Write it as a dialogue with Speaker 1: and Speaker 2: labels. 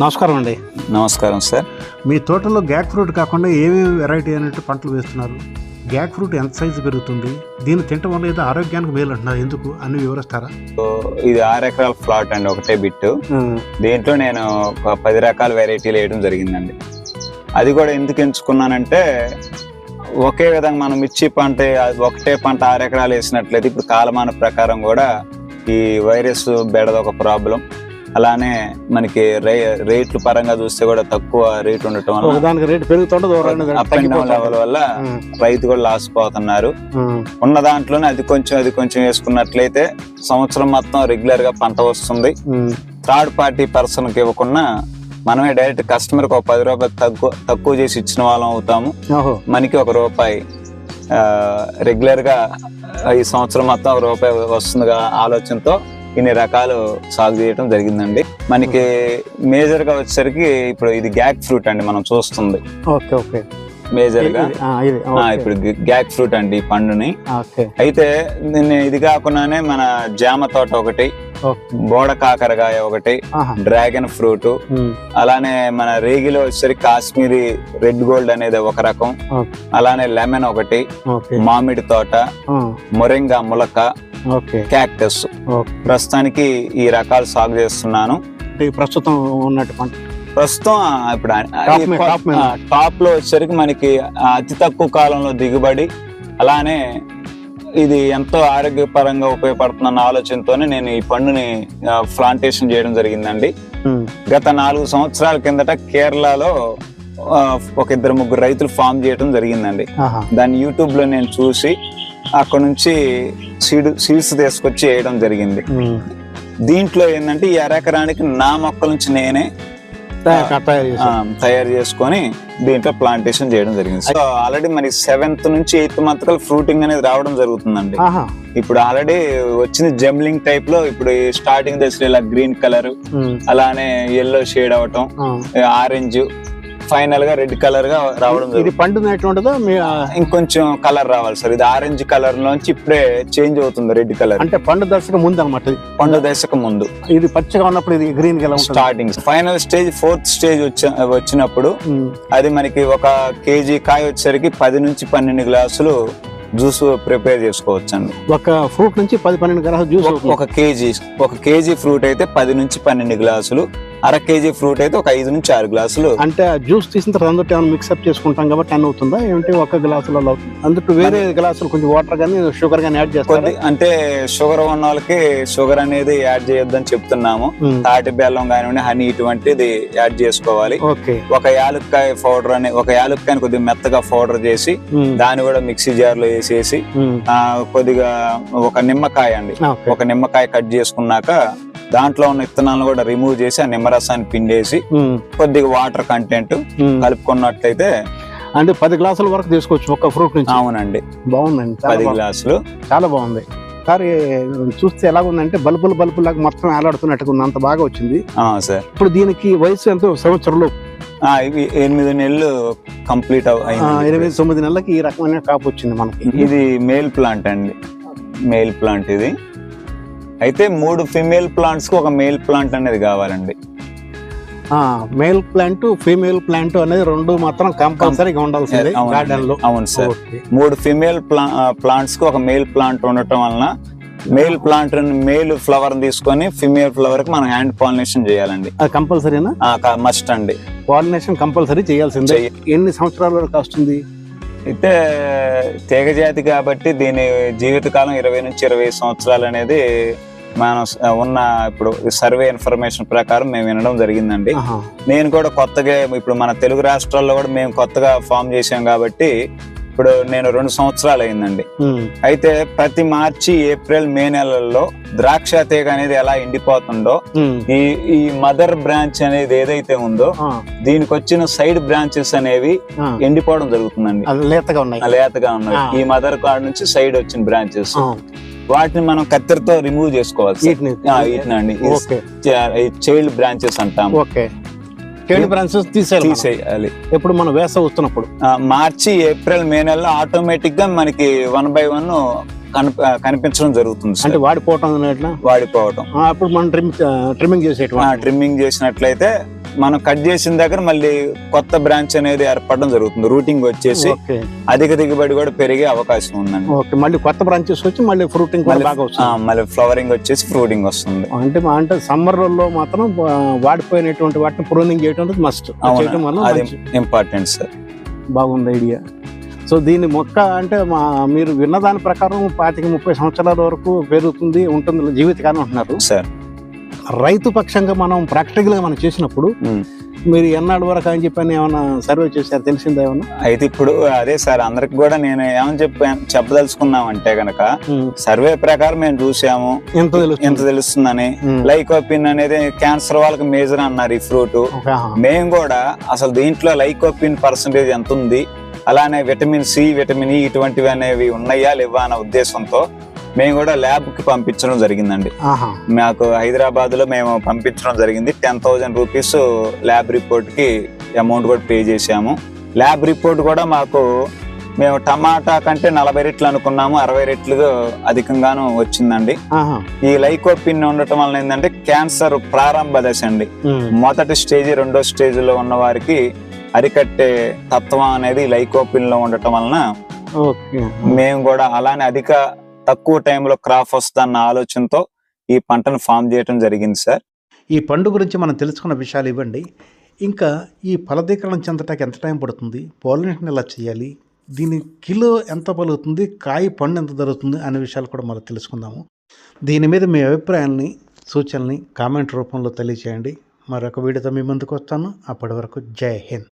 Speaker 1: నమస్కారం అండి.
Speaker 2: నమస్కారం సార్.
Speaker 1: మీ తోటలో గ్యాక్ ఫ్రూట్ కాకుండా ఏమేమి వెరైటీ అనేట్టు పంటలు వేస్తున్నారు? గ్యాక్ ఫ్రూట్ ఎంత సైజు పెరుగుతుంది? దీన్ని తినటం వల్ల ఏదో ఆరోగ్యానికి మేలు అంటున్నారు. ఎందుకు? అని వివరిస్తారా?
Speaker 2: సో ఇది ఆరు ఎకరాల ప్లాట్ అండి ఒకటే బిట్టు. దీంట్లో నేను ఒక పది రకాల వెరైటీలు వేయడం జరిగిందండి. అది కూడా ఎందుకు ఎంచుకున్నానంటే ఒకే విధంగా మనం మిర్చి పంట ఒకటే పంట ఆరు ఎకరాలు వేసినట్లయితే ఇప్పుడు కాలమాన ప్రకారం కూడా ఈ వైరస్ బెడద ఒక ప్రాబ్లం. అలానే మనకి రే రేట్లు పరంగా చూస్తే కూడా తక్కువ రేట్ ఉండటం వల్ల
Speaker 1: ఒకదానికి రేటు పెరుగుతుండదు ఒక రెండు
Speaker 2: అప్ అండ్ డౌన్ లెవెల్ వల్ల రైతు కూడా లాస్ పోతున్నారు. ఉన్న దాంట్లోనే అది కొంచెం అది కొంచెం వేసుకున్నట్లయితే సంవత్సరం మొత్తం రెగ్యులర్గా పంట వస్తుంది. థర్డ్ పార్టీ పర్సన్కి ఇవ్వకుండా మనమే డైరెక్ట్ కస్టమర్కి ఒక పది రూపాయలు తక్కువ తక్కువ చేసి ఇచ్చిన వాళ్ళం అవుతాము. మనకి ఒక రూపాయి రెగ్యులర్గా ఈ సంవత్సరం మొత్తం ఒక రూపాయి వస్తుందిగా ఆలోచనతో ఇన్ని రకాలు సాగు చేయడం జరిగిందండి. మనకి మేజర్గా వచ్చేసరికి ఇప్పుడు ఇది గ్యాక్ ఫ్రూట్ అండి మనం చూస్తుంది.
Speaker 1: Okay okay. మేజర్గా.
Speaker 2: ఇప్పుడు గ్యాక్ ఫ్రూట్ అండి ఈ పండుని. అయితే దీన్ని ఇది కాకుండానే మన జామ తోట ఒకటి. బోడ కాకరకాయ ఒకటి. డ్రాగన్ ఫ్రూట్ అలానే మన రేగిలో వచ్చేసరికి కాశ్మీరీ రెడ్ గోల్డ్ అనేది ఒక రకం. అలానే లెమన్ ఒకటి మామిడి తోట మొరింగా ములక క్యాక్టస్. ప్రస్తుతానికి ఈ రకాలు సాగు చేస్తున్నాను.
Speaker 1: ప్రస్తుతం ఉన్నట్టు పంట.
Speaker 2: ప్రస్తుతం ఇప్పుడు టాప్లో వచ్చేసరికి మనకి అతి తక్కువ కాలంలో దిగుబడి అలానే ఇది ఎంతో ఆరోగ్యపరంగా ఉపయోగపడుతున్న ఆలోచనతోనే నేను ఈ పండుని ప్లాంటేషన్ చేయడం జరిగిందండి. గత నాలుగు సంవత్సరాల కిందట కేరళలో ఒక ఇద్దరు ముగ్గురు రైతులు ఫామ్ చేయడం జరిగిందండి. దాన్ని యూట్యూబ్లో నేను చూసి అక్కడ నుంచి సీడ్ సీడ్స్ తీసుకొచ్చి వేయడం జరిగింది. దీంట్లో ఏంటంటే ఈ అరెకరానికి నా మొక్కల నుంచి నేనే
Speaker 1: తయారు
Speaker 2: చేసుకొని దీంట్లో ప్లాంటేషన్ చేయడం జరిగింది. సో ఆల్రెడీ మరి సెవెంత్ నుంచి ఎయిత్ మంత్ కల్ ఫ్రూటింగ్ అనేది రావడం జరుగుతుందండి. ఇప్పుడు ఆల్రెడీ వచ్చింది జంబ్లింగ్ టైప్లో ఇప్పుడు స్టార్టింగ్ దశలో ఇలా గ్రీన్ కలర్ అలానే ఎల్లో షేడ్ అవటం. ఆరెంజ్ ఫైనల్గా రెడ్ కలర్గా రావడం
Speaker 1: ఇది పండున ఆ,
Speaker 2: ఇంకొంచెం కలర్ రావాలి సార్. ఇది ఆరెంజ్ కలర్ లోంచి ఇప్పుడే చేంజ్ అవుతుంది రెడ్ కలర్
Speaker 1: అంటే పండు దశకు ముందు అనమాట
Speaker 2: పండు దశకు ముందు.
Speaker 1: ఇది పచ్చగా ఉన్నప్పుడు ఇది గ్రీన్ ఉంటుంది?
Speaker 2: Starting final stage fourth stage వచ్చి వచ్చినప్పుడు అది మనకి ఒక కేజీ కాయ వచ్చేసరికి పది నుంచి పన్నెండు గ్లాసులు జ్యూస్ ప్రిపేర్ చేసుకోవచ్చు అండి
Speaker 1: ఒక ఫ్రూట్ నుంచి పది పన్నెండు గ్రాసులు జ్యూస్
Speaker 2: ఒక కేజీ ఒక కేజీ ఫ్రూట్ అయితే పది నుంచి పన్నెండు గ్లాసులు అర కేజీ ఫ్రూట్ అయితే ఒక ఐదు నుంచి ఆరు గ్లాసులు.
Speaker 1: అంటే ఆ జ్యూస్ తీసిన తర్వాత అందులో ఏమైనా మిక్సప్ చేసుకుంటాం కాబట్టి టెన్ అవుతుందా? ఏమిటి ఒక గ్లాసులలో అందులో వేరే గ్లాసులు కొంచెం వాటర్ కానీ షుగర్ కానీ యాడ్ చేస్తారు?
Speaker 2: కొద్ది అంటే షుగర్ ఉన్న వాళ్ళకి షుగర్ అనేది యాడ్ చేయొద్దని చెప్తున్నాము. తాటి బెల్లం కానివ్వండి హనీ ఇటువంటిది యాడ్ చేసుకోవాలి.
Speaker 1: ఓకే
Speaker 2: ఒక యాలుక్కాయ పౌడర్ అని ఒక యాలుక్కాయని కొద్దిగా మెత్తగా పౌడర్ చేసి
Speaker 1: ఉమ్,
Speaker 2: దాన్ని కూడా మిక్సీ జార్లో వేసేసి ఆ, కొద్దిగా ఒక నిమ్మకాయ అండి. ఒక నిమ్మకాయ కట్ చేసుకున్నాక దాంట్లో ఉన్న విత్తనాలను కూడా రిమూవ్ చేసి ఆ నిమ్మరసాన్ని పిండేసి కొద్దిగా వాటర్ కంటెంట్. కలుపుకున్నట్లయితే
Speaker 1: అంటే పది గ్లాసుల వరకు తీసుకోవచ్చు ఒక ఫ్రూట్ నుంచి.
Speaker 2: అవునండి.
Speaker 1: బాగుందండి.
Speaker 2: పది. గ్లాసులు.
Speaker 1: చాలా బాగుంది. సార్ చూస్తే ఎలా ఉందంటే బల్బులు బల్బులు లాగా మొత్తం వేలాడుతున్నట్టుగా ఉంది. అంత బాగా వచ్చింది.
Speaker 2: ఆ, సార్.
Speaker 1: ఇప్పుడు దీనికి వయసు ఎంతో? సంవత్సరంలో
Speaker 2: ఇవి ఎనిమిది నెలలు కంప్లీట్
Speaker 1: ఎనిమిది తొమ్మిది నెలలకి ఈ రకమైన కాపు వచ్చింది మనకి.
Speaker 2: ఇది మేల్ ప్లాంట్ అండి. మేల్ ప్లాంట్ ఇది. అయితే మూడు ఫిమేల్ ప్లాంట్స్కి ఒక మేల్ ప్లాంట్ అనేది కావాలండి.
Speaker 1: మేల్ ప్లాంట్ ఫీమేల్ ప్లాంట్ అనేది రెండు మాత్రం కంపల్సరీగా ఉండాల్సిందే. గార్డెన్లో.
Speaker 2: అవును సార్. మూడు ఫిమేల్ ప్లాంట్స్కి ఒక మేల్ ప్లాంట్ ఉండటం వలన మేల్ ప్లాంట్ మేల్ ఫ్లవర్ తీసుకొని ఫిమేల్ ఫ్లవర్కి మనం హ్యాండ్ పాలినేషన్ చేయాలండి.
Speaker 1: అది కంపల్సరీనా
Speaker 2: మస్ట్ అండి.
Speaker 1: పాలినేషన్ కంపల్సరీ చేయాల్సిందే. ఎన్ని సంవత్సరాల వరకు వస్తుంది
Speaker 2: అయితే తీగ జాతి కాబట్టి దీని జీవితకాలం ఇరవై నుంచి ఇరవై సంవత్సరాలు అనేది మనం ఉన్న ఇప్పుడు సర్వే ఇన్ఫర్మేషన్ ప్రకారం మేము వినడం జరిగిందండి. నేను కూడా కొత్తగా ఇప్పుడు మన తెలుగు రాష్ట్రాల్లో కూడా మేము కొత్తగా ఫామ్ చేసాం కాబట్టి ఇప్పుడు నేను రెండు సంవత్సరాలు అయిందండి. అయితే ప్రతి మార్చి ఏప్రిల్ మే నెలల్లో ద్రాక్ష తీగ అనేది ఎలా ఎండిపోతుందో ఈ ఈ మదర్ బ్రాంచ్ అనేది ఏదైతే ఉందో దీనికి వచ్చిన సైడ్ బ్రాంచెస్ అనేవి. ఎండిపోవడం జరుగుతుందండి.
Speaker 1: లేతగా ఉన్నాయి.
Speaker 2: లేతగా ఉన్నాయి. ఈ మదర్ కార్డ్ నుంచి సైడ్ వచ్చిన బ్రాంచెస్. వాటిని మనం కత్తెరతో రిమూవ్ చేసుకోవాలి వీటినండి
Speaker 1: ఓకే.
Speaker 2: చైల్డ్ బ్రాంచెస్ అంటాం.
Speaker 1: ఓకే. టెన్ బ్రాంచెస్ తీసేయాలి.
Speaker 2: తీసేయాలి.
Speaker 1: ఎప్పుడు మనం వేస వస్తున్నప్పుడు.
Speaker 2: మార్చి ఏప్రిల్ మే నెలలో ఆటోమేటిక్గా మనకి వన్ బై వన్ కనిపించడం జరుగుతుంది
Speaker 1: అంటే వాడిపోవటం
Speaker 2: వాడిపోవటం.
Speaker 1: అప్పుడు మనం ట్రిమ్ ట్రిమ్మింగ్ చేసేటువంటి
Speaker 2: ట్రిమ్మింగ్ చేసినట్లయితే మనం కట్ చేసిన దగ్గర మళ్ళీ కొత్త బ్రాంచ్ అనేది ఏర్పడడం జరుగుతుంది. రూటింగ్ వచ్చేసి అధిక దిగుబడి కూడా పెరిగే అవకాశం ఉందండి.
Speaker 3: ఓకే. మళ్ళీ కొత్త బ్రాంచెస్ వచ్చి మళ్ళీ ఫ్రూటింగ్
Speaker 2: మళ్ళీ- ఫ్లవరింగ్ వచ్చేసి ఫ్రూటింగ్ వస్తుంది.
Speaker 3: అంటే అంటే సమ్మర్లో మాత్రం వాడిపోయినటువంటి వాటిని ప్రూనింగ్ చేయడం మస్ట్
Speaker 2: ఇంపార్టెంట్ సార్.
Speaker 3: బాగుంది ఐడియా. సో దీని మొక్క అంటే మా మీరు విన్న దాని ప్రకారం పాతిక ముప్పై సంవత్సరాల వరకు పెరుగుతుంది ఉంటుంది జీవితకాలం అంటున్నారు.
Speaker 2: సార్.
Speaker 3: రైతు పక్షంగా మనం ప్రాక్టికల్గా మనం చేసినప్పుడు. మీరు ఎన్నాడు వరకు అని చెప్పని ఏమైనా సర్వే చేశారు? తెలిసిందా ఏమన్నా?
Speaker 2: అయితే ఇప్పుడు అదే సార్ అందరికి కూడా నేను ఏమని చెప్ప చెప్పదలుచుకున్నాం అంటే గనక సర్వే ప్రకారం మేము చూసాము.
Speaker 3: ఎంత తెలుస్తుంది?
Speaker 2: ఎంత తెలుస్తుందని. లైకోపిన్ అనేది క్యాన్సర్ వాళ్ళకి మేజర్ అన్నారు ఈ ఫ్రూట్. మేము కూడా అసలు దీంట్లో లైకోపిన్ పర్సంటేజ్ ఎంత ఉంది? అలానే విటమిన్ సి విటమిన్ ఈ ఇటువంటివి అనేవి ఉన్నాయా లేవా అనే ఉద్దేశంతో మేము కూడా ల్యాబ్కి పంపించడం జరిగిందండి. మాకు హైదరాబాద్లో మేము పంపించడం జరిగింది టెన్ థౌజండ్ రూపీస్ ల్యాబ్ రిపోర్ట్కి అమౌంట్ కూడా పే చేశాము ల్యాబ్ రిపోర్ట్ కూడా మాకు మేము టమాటా కంటే నలభై రెట్లు అనుకున్నాము అరవై రెట్లు అధికంగాను వచ్చిందండి. ఈ లైకోపిన్ ఉండటం వలన ఏంటంటే క్యాన్సర్ ప్రారంభ దశ అండి. మొదటి స్టేజ్ రెండో స్టేజ్లో ఉన్న వారికి అరికట్టే తత్వం అనేది లైకోపిన్లో ఉండటం వలన మేము కూడా అలానే అధిక తక్కువ టైంలో క్రాప్ వస్తుందన్న ఆలోచనతో ఈ పంటను ఫామ్ చేయడం జరిగింది సార్.
Speaker 1: ఈ పండు గురించి మనం తెలుసుకున్న విషయాలు ఇవ్వండి. ఇంకా ఈ ఫలదీకరణ చెందటానికి ఎంత టైం పడుతుంది? పాలినేషన్ ఎలా చేయాలి? దీని కిలో ఎంత పలుకుతుంది? కాయ పండు ఎంత దొరుకుతుంది అనే విషయాలు కూడా మనం తెలుసుకుందాము. దీని మీద మీ అభిప్రాయాల్ని సూచనల్ని కామెంట్ రూపంలో తెలియచేయండి. మరొక వీడియోతో మీ ముందుకు వస్తాను. అప్పటి వరకు జై హింద్.